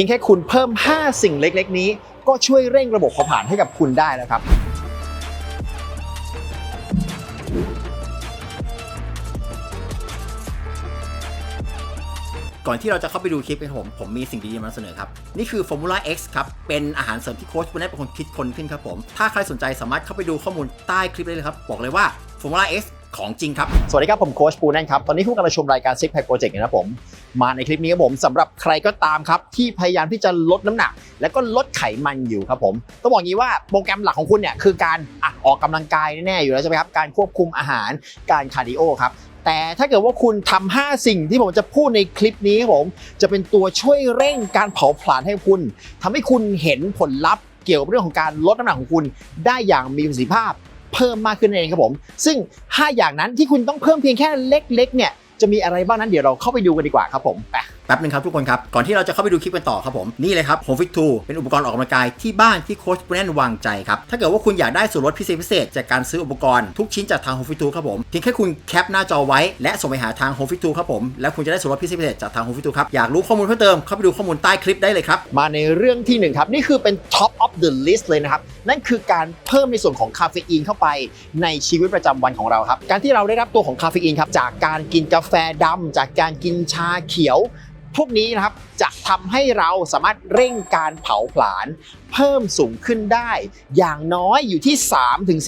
พียงแค่คุณเพิ่ม 5 สิ่งเล็ก ๆ นี้ ก็ช่วยเร่งระบบเผาผลาญให้กับคุณได้แล้วครับ ก่อนที่เราจะเข้าไปดูคลิปกันผม ผมมีสิ่งดีๆมานำเสนอครับ นี่คือ Formula X ครับ เป็นอาหารเสริมที่โค้ชปุณณเป็นคนคิดคนขึ้นครับผม ถ้าใครสนใจสามารถเข้าไปดูข้อมูลใต้คลิปได้เลยครับ บอกเลยว่า Formula X ของจริงครับ สวัสดีครับ ผมโค้ชปูนั่นครับ ตอนนี้คุณกำลังชมรายการ Six Pack Project นะครับผม มาในคลิปนี้ครับผมสำหรับใครก็ตามครับที่พยายามที่จะลดน้ำหนัก และก็ลดไขมันอยู่ครับผมต้องบอกงี้ว่าโปรแกรมหลักของคุณเนี่ยคือการอะออกกำลังกายแน่ๆอยู่แล้วใช่ไหมครับการควบคุมอาหารการคาร์ดิโอครับแต่ถ้าเกิดว่าคุณทำ5สิ่งที่ผมจะพูดในคลิปนี้ครับผมจะเป็นตัวช่วยเร่งการเผาผลาญให้คุณทำให้คุณเห็นผลลัพธ์เกี่ยวกับเรื่องของการลดน้ำหนักของคุณ ได้อย่างมีประสิทธิภาพเพิ่มมากขึ้นเองครับผม ซึ่ง 5 อย่างนั้นที่คุณต้องเพิ่มเพียงแค่เล็กๆเนี่ย จะมีอะไรบ้างนั้นเดี๋ยวเราเข้าไปดูกันดีกว่าครับผมไปแป๊บนึงครับทุกคนครับ ก่อนที่เราจะเข้าไปดูคลิปกันต่อครับผม นี่เลยครับ Home Fit 2เป็นอุปกรณ์ออกกำลังกายที่บ้านที่โค้ชปุณณวางใจครับ ถ้าเกิดว่าคุณอยากได้ส่วนลดพิเศษพิเศษจากการซื้ออุปกรณ์ทุกชิ้นจากทาง Home Fit 2ครับผมเพียงแค่คุณแคปหน้าจอไว้และส่งไปหาทาง Home Fit 2ครับผมแล้วคุณจะได้ส่วนลดพิเศษพิเศษจากทาง Home Fit 2ครับอยากรู้ข้อมูลเพิ่มเติมเข้าไปดูข้อมูลใต้คลิปได้เลยครับมาในเรื่องที่หนึ่งครับนี่คือเป็น top of the list เลยนะครับ นั่นคือการเพิ่มในส่วนของคาเฟอีนเข้าไปในชีวิตประจำวันของเราครับ การที่เราได้รับตัวของคาเฟอีนครับจากการกินกาแฟดำจากการกินชาเขียว พวกนี้นะครับจะทำให้เราสามารถเร่งการเผาผลาญเพิ่มสูงขึ้นได้ อย่างน้อยอยู่ที่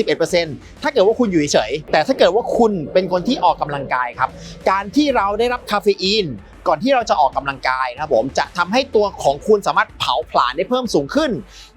3-11%ถ้าเกิดว่าคุณอยู่เฉยแต่ถ้าเกิดว่าคุณเป็นคนที่ออกกำลังกายครับ การที่เราได้รับคาเฟอีนก่อนที่เราจะออกกำลังกายนะครับผมจะทำให้ตัวของคุณสามารถเผาผลาญได้เพิ่มสูงขึ้น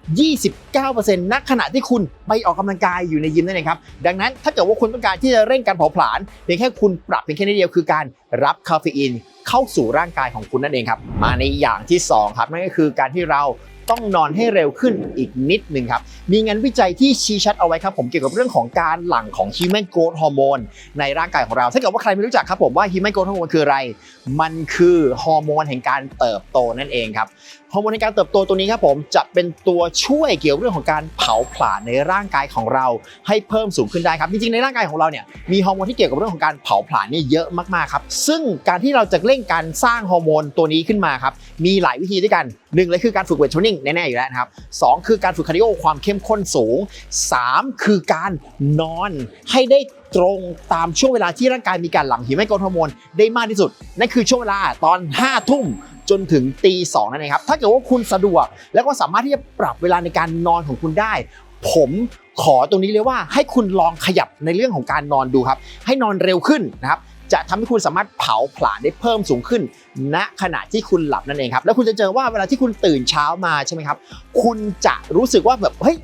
29%ณขณะที่คุณไปออกกำลังกายอยู่ในยิมนั่นเองครับ ดังนั้นถ้าเกิดว่าคุณต้องการที่จะเร่งการเผาผลาญเพียงแค่คุณปรับเพียงแค่นิดเดียวคือการรับคาเฟอีนเข้าสู่ร่างกายของคุณนั่นเองครับ มาในอย่างที่สองครับนั่นก็คือการที่เราต้องนอนให้เร็วขึ้นอีกนิดหนึ่งครับ มีงานวิจัยที่ชี้ชัดเอาไว้ครับผมเกี่ยวกับเรื่องของการหลั่งของ Human Growth Hormone ในร่างกายของเรา ถ้าเกิดว่าใครไม่รู้จักครับผมว่า Human Growth Hormone คืออะไร มันคือฮอร์โมนแห่งการเติบโตนั่นเองครับ ฮอร์โมนในการเติบโตตัวนี้ครับผมจะเป็นตัวช่วยเกี่ยวกับเรื่องของการเผาผลาญในร่างกายของเราให้เพิ่มสูงขึ้นได้ครับจริงๆในร่างกายของเราเนี่ยมีฮอร์โมนที่เกี่ยวกับเรื่องของการเผาผลาญเนี่ยเยอะมากๆครับซึ่งการที่เราจะเร่งการสร้างฮอร์โมนตัวนี้ขึ้นมาครับมีหลายวิธีด้วยกันหนึ่งเลยคือการฝึกเวทเทรนนิ่งแน่ๆอยู่แล้วนะครับสองคือการฝึกคาร์ดิโอความเข้มข้นสูงสามคือการนอนให้ได้ตรงตามช่วงเวลาที่ร่างกายมีการหลั่งฮีโมโกรทฮอร์โมนได้มากที่สุด นั่นคือช่วงเวลาตอน5ทุ่ม จนถึงตีสองนั่นเองครับ ถ้าเกิดว่าคุณสะดวก แล้วก็สามารถที่จะปรับเวลาในการนอนของคุณได้ ผมขอตรงนี้เลยว่าให้คุณลองขยับในเรื่องของการนอนดูครับ ให้นอนเร็วขึ้นนะครับจะทำให้คุณสามารถเผาผลาญได้เพิ่มสูงขึ้น ณขณะที่คุณหลับนั่นเองครับ แล้วคุณจะเจอว่าเวลาที่คุณตื่นเช้ามาใช่ไหมครับ คุณจะรู้สึกว่าแบบเฮ้ย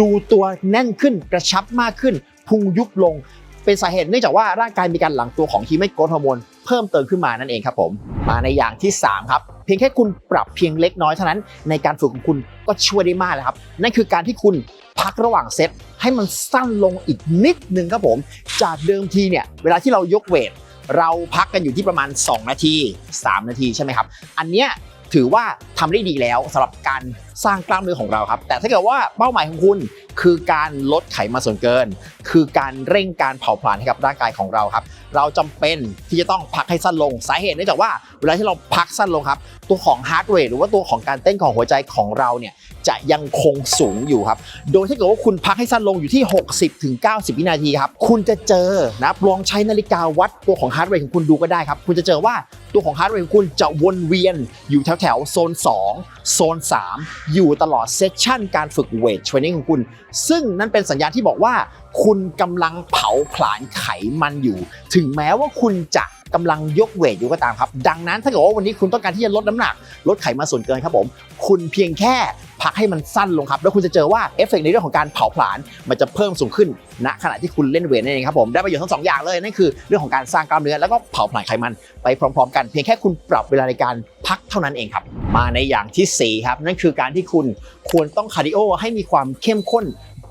ดูตัวแน่นขึ้นกระชับมากขึ้นพุงยุบลง เป็นสาเหตุเนื่องจากว่าร่างกายมีการหลั่งตัวของฮีโมโกรทฮอร์โมนเพิ่มเติมขึ้นมานั่นเองครับผม มาในอย่างที่ 3 ครับ เพียงแค่คุณปรับเพียงเล็กน้อยเท่านั้น ในการฝึกของคุณก็ช่วยได้มากเลยครับ นั่นคือการที่คุณพักระหว่างเซตให้มันสั้นลงอีกนิดนึงครับผม จากเดิมทีเนี่ยเวลาที่เรายกเวทเราพักกันอยู่ที่ประมาณ 2 นาที 3 นาทีใช่ไหมครับ อันเนี้ย ถือว่าทำได้ดีแล้วสำหรับการสร้างกล้ามเนื้อของเราครับ แต่ถ้าเกิดว่าเป้าหมายของคุณคือการลดไขมันส่วนเกิน คือการเร่งการเผาผลาญให้กับร่างกายของเราครับ เราจำเป็นที่จะต้องพักให้สั้นลงสาเหตุเนื่องจากว่าเวลาที่เราพักสั้นลงครับ ตัวของฮาร์ดเรทหรือว่าตัวของการเต้นของหัวใจของเราเนี่ย จะยังคงสูงอยู่ครับ โดยถ้าเกิดว่าคุณพักให้สั้นลงอยู่ที่ 60ถึง90 วินาทีครับ คุณจะเจอนะลองใช้นาฬิกาวัดตัวของฮาร์ดเรทของคุณดูก็ได้ครับ คุณจะเจอว่าตัวของฮาร์ดเรทของคุณจะวนเวียนอยู่แถวแถวโซน 2 โซน 3 อยู่ตลอดเซสชั่นการฝึกเวทเทรนนิ่งของคุณ ซึ่งนั่นเป็นสัญญาณที่บอกว่า คุณกำลังเผาผลาญไขมันอยู่ ถึงแม้ว่าคุณจะกำลังยกเวทอยู่ก็ตามครับ ดังนั้นถ้าเกิดว่าวันนี้คุณต้องการที่จะลดน้ำหนัก ลดไขมันส่วนเกินครับผม คุณเพียงแค่ พักให้มันสั้นลงครับ แล้วคุณจะเจอว่าเอฟเฟกต์ในเรื่องของการเผาผลาญมันจะเพิ่มสูงขึ้นณขณะที่คุณเล่นเวทนั่นเองครับผมได้ประโยชน์ทั้งสองอย่างเลยนั่นคือเรื่องของการสร้างกล้ามเนื้อแล้วก็เผาผลาญไขมันไปพร้อม ๆ กัน เพียงแค่คุณปรับเวลาในการพักเท่านั้นเองครับ มาในอย่างที่สี่ครับนั่นคือการที่คุณควรต้องคาร์ดิโอให้มีความเข้มข้น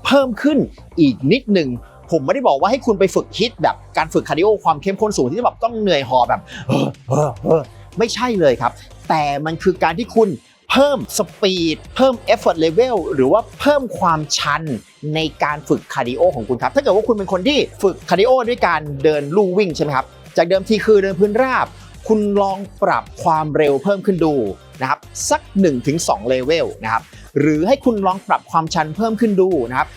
เพิ่มขึ้นอีกนิดหนึ่งผมไม่ได้บอกว่าให้คุณไปฝึกฮิตแบบการฝึกคาร์ดิโอความเข้มข้นสูงที่แบบต้องเหนื่อยหอบแบบเออเออเออไม่ใช่เลยครับ แต่มันคือการที่คุณ เพิ่มสปีดเพิ่ม effort level หรือว่าเพิ่มความชันในการฝึกคาร์ดิโอของคุณครับ ถ้าเกิดว่าคุณเป็นคนที่ฝึกคาร์ดิโอด้วยการเดินลู่วิ่งใช่ไหมครับ จากเดิมทีคือเดินพื้นราบ คุณลองปรับความเร็วเพิ่มขึ้นดูนะครับสัก 1-2เลเวลนะครับหรือให้คุณลองปรับความชันเพิ่มขึ้นดูนะครับ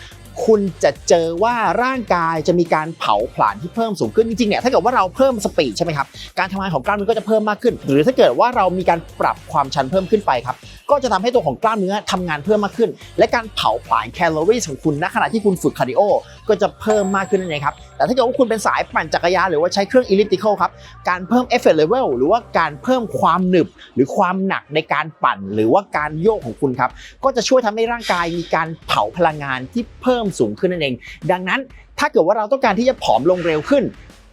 คุณจะเจอว่าร่างกายจะมีการเผาผลาญที่เพิ่มสูงขึ้นจริงๆเนี่ยถ้าเกิดว่าเราเพิ่มสปีดใช่ไหมครับการทำงานของกล้ามเนื้อก็จะเพิ่มมากขึ้น หรือถ้าเกิดว่าเรามีการปรับความชันเพิ่มขึ้นไปครับก็จะทำให้ตัวของกล้ามเนื้อทำงานเพิ่มมากขึ้น และการเผาผลาญแคลอรี่ของคุณณขณะที่คุณฝึกคาร์ดิโอก็จะเพิ่มมากขึ้นนั่นเองครับ แต่ถ้าเกิดว่าคุณเป็นสายปั่นจักรยานหรือว่าใช้เครื่อง elliptical ครับ การเพิ่ม effort level หรือว่าการเพิ่มความหนึบ หรือความหนักในการปั่น หรือว่าการโยกของคุณครับ ก็จะช่วยทำให้ร่างกายมีการเผาพลังงานที่เพิ่มสูงขึ้นนั่นเอง ดังนั้นถ้าเกิดว่าเราต้องการที่จะผอมลงเร็วขึ้น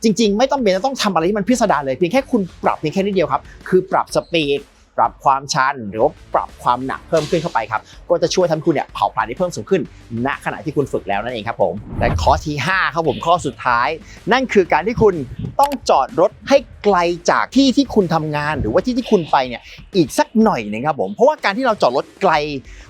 จริงๆ ไม่ต้องเป็นต้องทำอะไรที่มันพิสดารเลยเพียงแค่คุณปรับเพียงแค่นิดเดียวครับ คือปรับสปีด ปรับความชัน หรือว่าปรับความหนักเพิ่มขึ้นเข้าไปครับ ก็จะช่วยทำให้คุณเนี่ยเผาผลาญได้เพิ่มสูงขึ้น ณขณะที่คุณฝึกแล้วนั่นเองครับผมและข้อที่5ครับผมข้อสุดท้าย นั่นคือการที่คุณต้องจอดรถให้ไกลจากที่ที่คุณทำงาน หรือว่าที่ที่คุณไปเนี่ยอีกสักหน่อยหนึงครับผมเพราะว่าการที่เราจอดรถไกล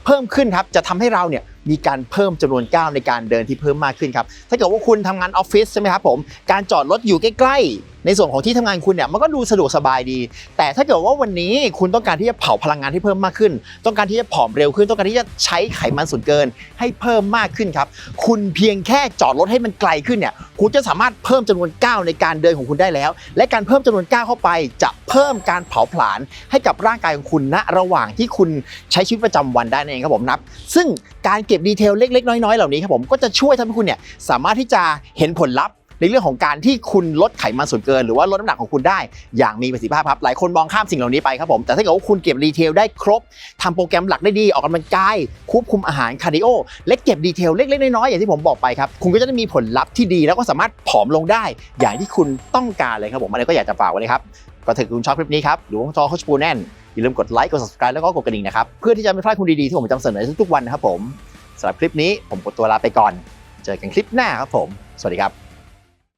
เพิ่มขึ้นครับจะทำให้เราเนี่ย มีการเพิ่มจำนวนก้าวในการเดินที่เพิ่มมากขึ้นครับถ้าเกิดว่าคุณทำงานออฟฟิศใช่ไหมครับผมการจอดรถอยู่ใกล้ๆ ในส่วนของที่ทำงานคุณเนี่ยมันก็ดูสะดวกสบายดี แต่ถ้าเกิดว่าวันนี้คุณต้องการที่จะเผาพลังงานที่เพิ่มมากขึ้น ต้องการที่จะผอมเร็วขึ้น ต้องการที่จะใช้ไขมันส่วนเกิน ให้เพิ่มมากขึ้นครับคุณเพียงแค่จอดรถให้มันไกลขึ้นเนี่ยคุณจะสามารถเพิ่มจำนวนก้าวในการเดินของคุณได้แล้ว และการเพิ่มจำนวนก้าวเข้าไป จะเพิ่มการเผาผลาญให้กับร่างกายของคุณณระหว่างที่คุณใช้ชีวิตประจำวันได้นั่นเองครับผมนับ ซึ่งการเก็บ็บดีเทลเล็กๆ น้อยๆ เหล่านี้ครับผมก็จะช่วยทำให้คุณเนี่ยสามารถที่จะเห็นผลลัพธ์ในเรื่องของการที่คุณลดไขมันส่วนเกิน หรือว่าลดน้ำหนักของคุณได้อย่างมีประสิทธิภาพครับหลายคนมองข้ามสิ่งเหล่านี้ไปครับผมแต่ถ้าเกิดว่าคุณเก็บดีเทลได้ครบทำโปรแกรมหลักได้ดีออกกำลังกายควบคุมอาหารคาร์ดิโอและเก็บดีเทลเล็กๆน้อยๆอย่างที่ผมบอกไปครับคุณก็จะได้มีผลลัพธ์ที่ดี แล้วก็สามารถผอมลงได้ อย่างที่คุณต้องการเลยครับผมอันนี้ก็อยากจะฝากไว้เลยครับก็ถ้าคุณชอบคลิปนี้ครับหรือว่าชอบโคชปูแน่นอย่าลืมกดไลค์กด subscribe แล้วก็กดกระดิ่งนะครับเพื่อที่จะไม่พลาดคุณดีๆที่ผมจะนำเสนอทุกๆวันนะครับผม สำหรับคลิปนี้ผมกดตัวลาไปก่อน เจอกันคลิปหน้าครับผม สวัสดีครับ